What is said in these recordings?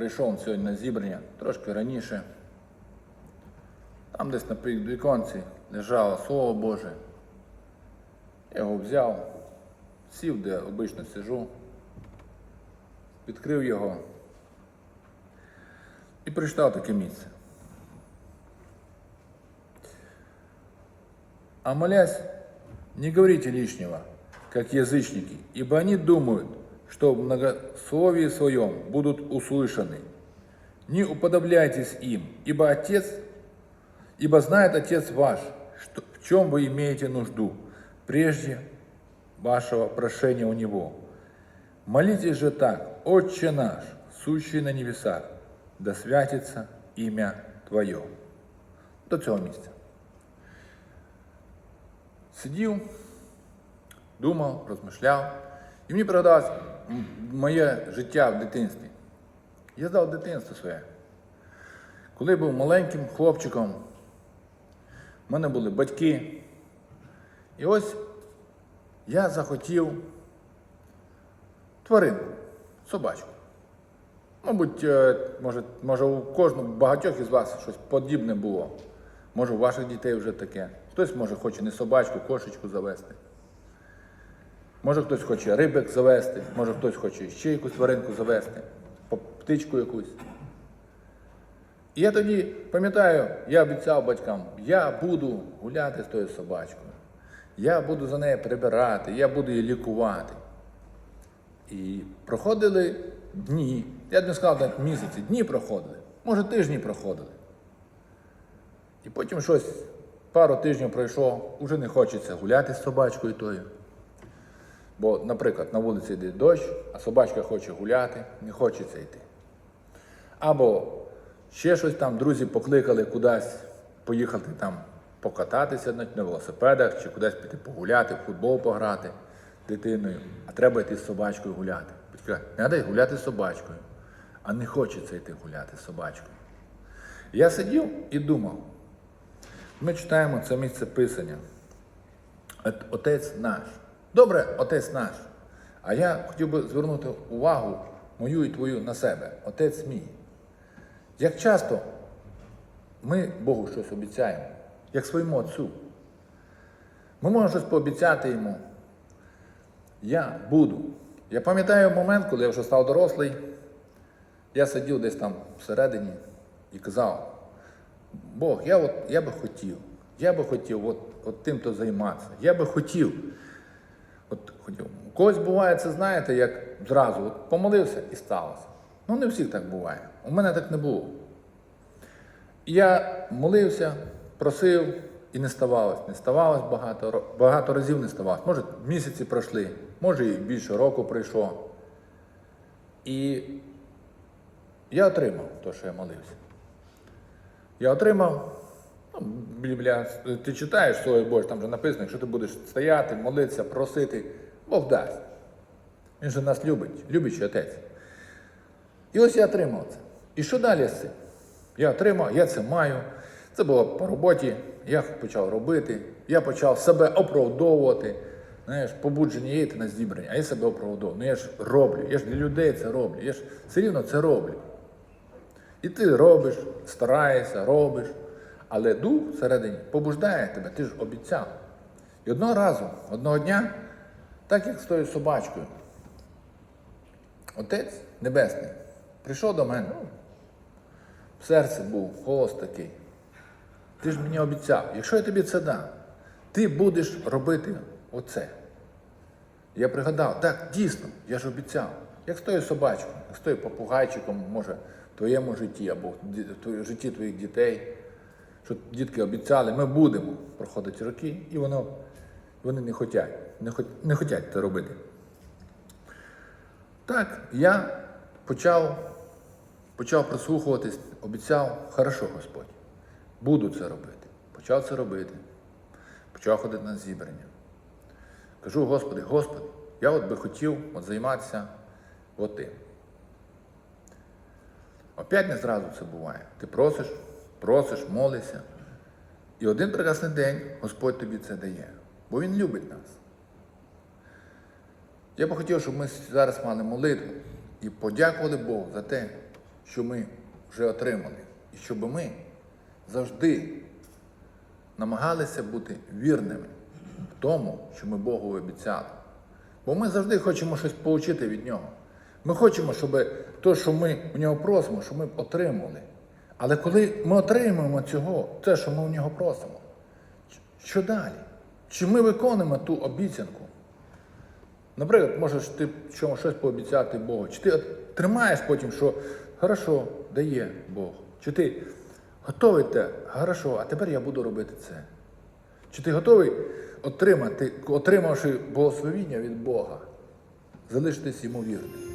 Прийшов сьогодні на зібрання трошки раніше. Там десь на віконці лежало Слово Боже. Я його взяв, сів, де обично сижу, відкрив його і прочитав таке місце. А молясь, не говорите лишнего, как язычники, ибо они думают, что в многословии своем будут услышаны. Не уподобляйтесь им, ибо Отец, ибо знает Отец ваш, что, в чем вы имеете нужду, прежде вашего прошения у Него. Молитесь же так, Отче наш, сущий на небесах, да святится ім'я Твоє. До цього місця. Сидів, думав, розмишляв. І мені пригадалось моє життя в дитинстві. Я здав дитинство своє. Коли був маленьким хлопчиком, в мене були батьки. І ось я захотів тваринку, собачку. Мабуть, е, може, може у кожного багатьох із вас щось подібне було. Може, у ваших дітей вже таке. Хтось може хоче не собачку, кошечку завести. Може хтось хоче рибок завести, може хтось хоче ще якусь тваринку завести, птичку якусь. І я тоді пам'ятаю, я обіцяв батькам, я буду гуляти з тою собачкою. Я буду за нею прибирати, я буду її лікувати. І проходили дні. Я б не сказав навіть місяці, дні проходили, може тижні проходили. І потім щось, пару тижнів пройшло, вже не хочеться гуляти з собачкою тою. Бо, наприклад, на вулиці йде дощ, а собачка хоче гуляти, не хочеться йти. Або ще щось там, друзі покликали кудись поїхати там покататися на велосипедах, чи кудись піти погуляти, в футбол пограти дитиною, а треба йти з собачкою гуляти. Батьки кажуть, треба йти з собачкою, а не хочеться йти гуляти з собачкою. Я сидів і думав, ми читаємо це місце писання. Отець наш. Добре, отець наш. А я хотів би звернути увагу мою і твою на себе. Отець мій. Як часто ми Богу щось обіцяємо, як своєму Отцю. Ми можемо щось пообіцяти йому. Я буду. Я пам'ятаю момент, коли я вже став дорослий, я сидів десь там всередині і казав, Бог, я, от, я би хотів, я би хотів от, от тим-то займатися. Я би хотів. От хотів. У когось буває, це знаєте, як зразу от помолився і сталося. Ну, не всіх так буває. У мене так не було. Я молився, просив і не ставалось. Не ставалось багато, багато разів не ставалось. Може, місяці пройшли, може і більше року пройшло. І я отримав те, що я молився. Я отримав. Біблія, ти читаєш Слово Боже, там вже написано, якщо ти будеш стояти, молитися, просити, Бог дасть. Він же нас любить, любить отець. І ось я отримав це. І що далі з цим? Я отримав, я це маю. Це було по роботі, я почав робити, я почав себе оправдовувати. Знаєш, побудження є йти на зібрання, а я себе оправдовую. Ну я ж роблю, я ж для людей це роблю, я ж все рівно це роблю. І ти робиш, стараєшся, робиш, але дух всередині побуждає тебе, ти ж обіцяв. І одного разу, одного дня, так як з тою собачкою, Отець Небесний прийшов до мене, в серці був голос такий. Ти ж мені обіцяв, якщо я тобі це дам, ти будеш робити оце. Я пригадав, так, дійсно, я ж обіцяв. Як з тою собачкою, як з тою попугайчиком, може, в твоєму житті або в житті твоїх дітей, що дітки обіцяли, ми будемо проходити роки, і воно, вони не хочуть, не, хот, не хочуть це робити. Так, я почав, почав прислухуватись, обіцяв, хорошо, Господь, буду це робити. Почав це робити. Почав ходити на зібрання. Кажу, Господи, Господи, я от би хотів от займатися от тим. Опять не зразу це буває. Ти просиш, просиш, молишся. І один прекрасний день Господь тобі це дає, бо Він любить нас. Я би хотів, щоб ми зараз мали молитву і подякували Богу за те, що ми вже отримали, і щоб ми завжди намагалися бути вірними в тому, що ми Богу обіцяли. Бо ми завжди хочемо щось отримати від нього. Ми хочемо, щоб те, що ми в нього просимо, щоб ми отримали. Але коли ми отримуємо цього, те, що ми в нього просимо, що далі? Чи ми виконуємо ту обіцянку? Наприклад, можеш ти щось пообіцяти Богу, чи ти тримаєш потім, що хорошо, дає Бог. Чи ти готовий те, хорошо, а тепер я буду робити це. Чи ти готовий отримати, отримавши благословіння від Бога, залишитись йому вірним?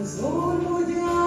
Зору дня.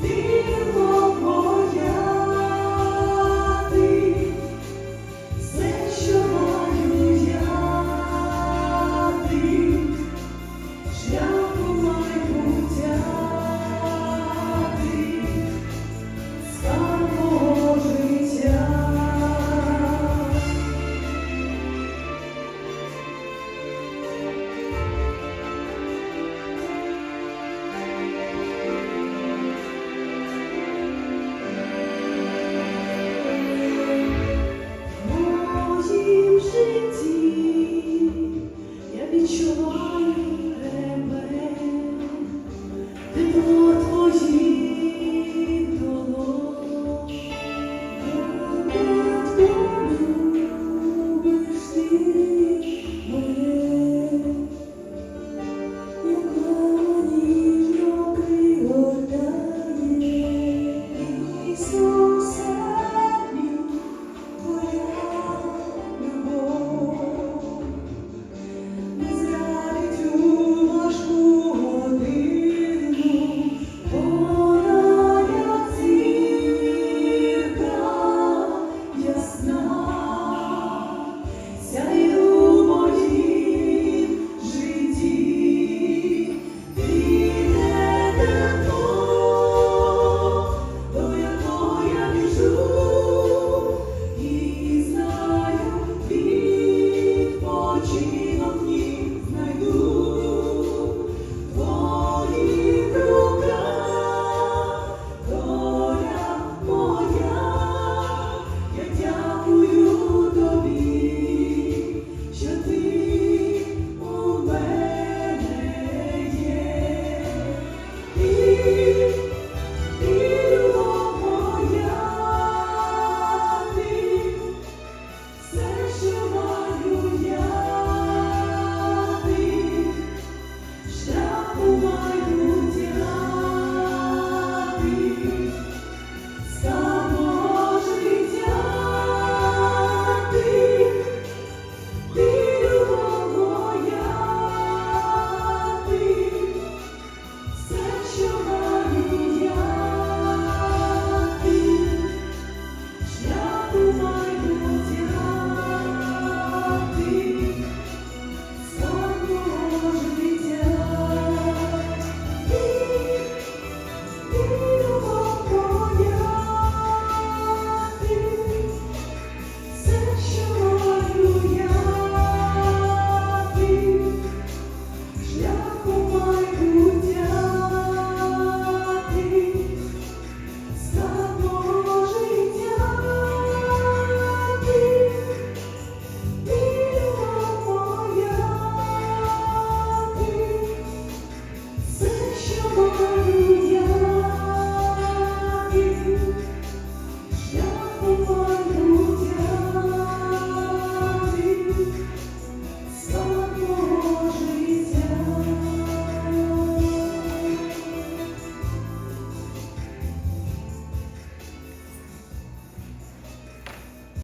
Deus. Thank you.